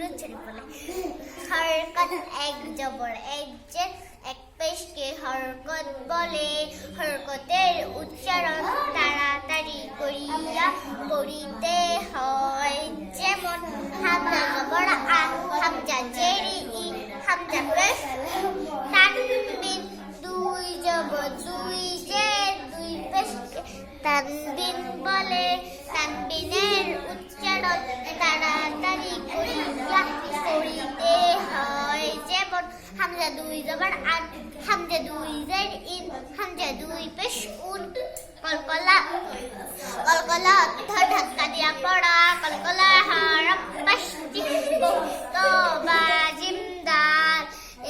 বলে। হরকত এক জবর, এক যে এক পেশকে হরকত বলে। হরকতের উচ্চারণ তাড়াতাড়ি করিয়া হয়। যেমন হামজা জবর আ, হামজা জেরি ই, হামজা পেশ তানবিন দুই জবর, দুই যে দুই পেশকে তানবিন বলে। তানবিনের উচ্চারণ হামজা দুই জবর আন হামজা দুই জের ইন, হামজা দুই পেশ উন। কলকলা কলকলা অর্থ ধাক্কা দিয়া পড়া, কলকলা হারপ পাশটি তো বাজিমদার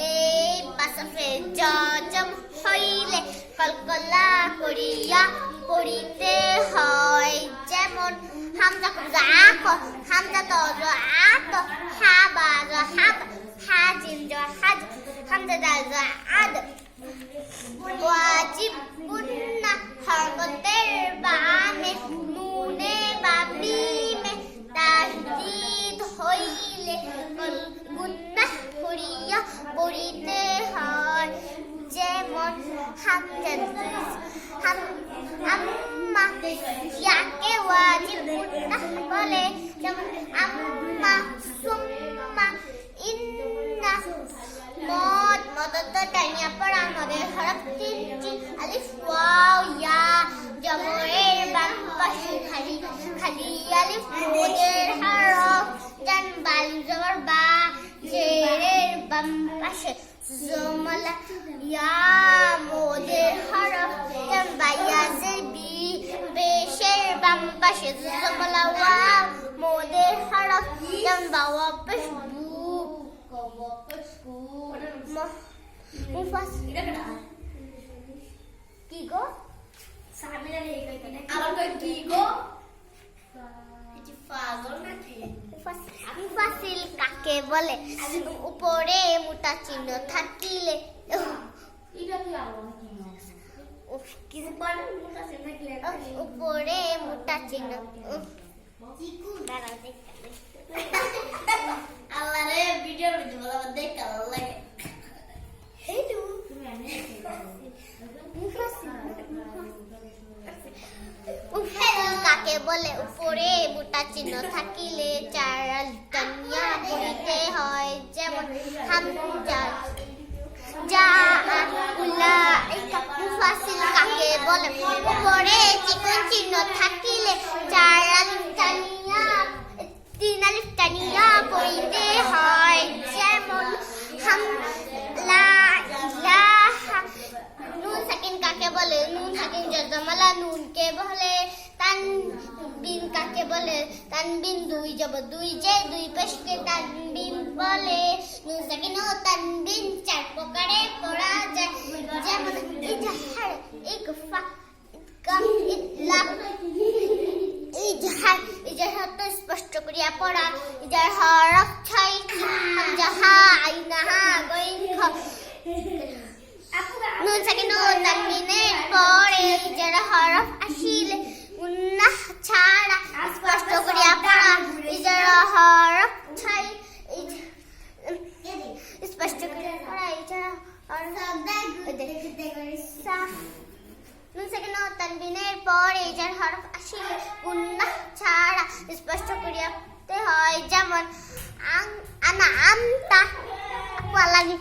এই পাশে জজম হইলে কলকলা করিয়া পড়িতে হয়। যেমন হামজা হামজা তো আত আদ ওয়াজিব গুন্না হরকতের বামে নুনে বা মিমে তাসদিদ হইলে পড়িতে হয় যেমন হামজা হাম আম্মা ইয়াকে ওয়াজিব গুন্না বলে যেমন আম্মা মদ মদত টাইনিয়া পড়া মদের হরফ তিন তিন আলিফ ওয়াও, ইয়া জবরের বাম পাশে খালি খালি আলিফ মদের হরফ জান বাল জবর বা, জেরের বাম পাশে জমলা ইয়া, মদের হরফ জান বাইয়া জের বি পেশের বাম পাশে জমলা ওয়াও মদের হরফ জান বাওয়া পেশ কি গো আবার কই কি গো মুফাসিল কাকে বলে উপরে মোটা চিহ্ন থাকিলে উপরে মোটা চিহ্ন দেখতে। আল্লাহ রে ভিডিওর ভিতরে উফেল বলে, উপরে মোটা চিহ্ন থাকিলে চারাল টানিয়া পড়িতে হয়। যেমন হামজা যা উলা মুফাসিল কাকে বলে? উপরে চিকন চিহ্ন থাকিলে চারাল টানিয়া তিন আলিফ টানিয়া হয়। যেমন, হাম লা নুন সাকিন কাকে বলে? নুন সাকিন নুন কে বলে তানবিন কাকে বলে? তানবিন দুই জব দুই যে দুই পেশকে তানবিন বলে। নুন সাকিন ও তানবিন চার প্রকারে পড়া যায়। যেমন ইজহার ইকফা ইদগাম ইতলাক ইজহার ইজহার তো স্পষ্ট করিয়া পড়া। ইজার হরফ ছয় হামজা হা আইনা হা গইন, খ। নুন সাকিন ও তানবিনের পরে ইজার হরফ আসিলে। উন্নাহ ছাড়া স্পষ্ট করিয়া পড়া ইজার হরফ স্পষ্ট করিয়া পড়া ইজার হরফ নুন সাকিন ও তানবিনের পরে ইজার হরফ আসিলে উন্নাহ ছাড়া স্পষ্ট করিয়া হয় যেমন আনা আমতা আপু লাগি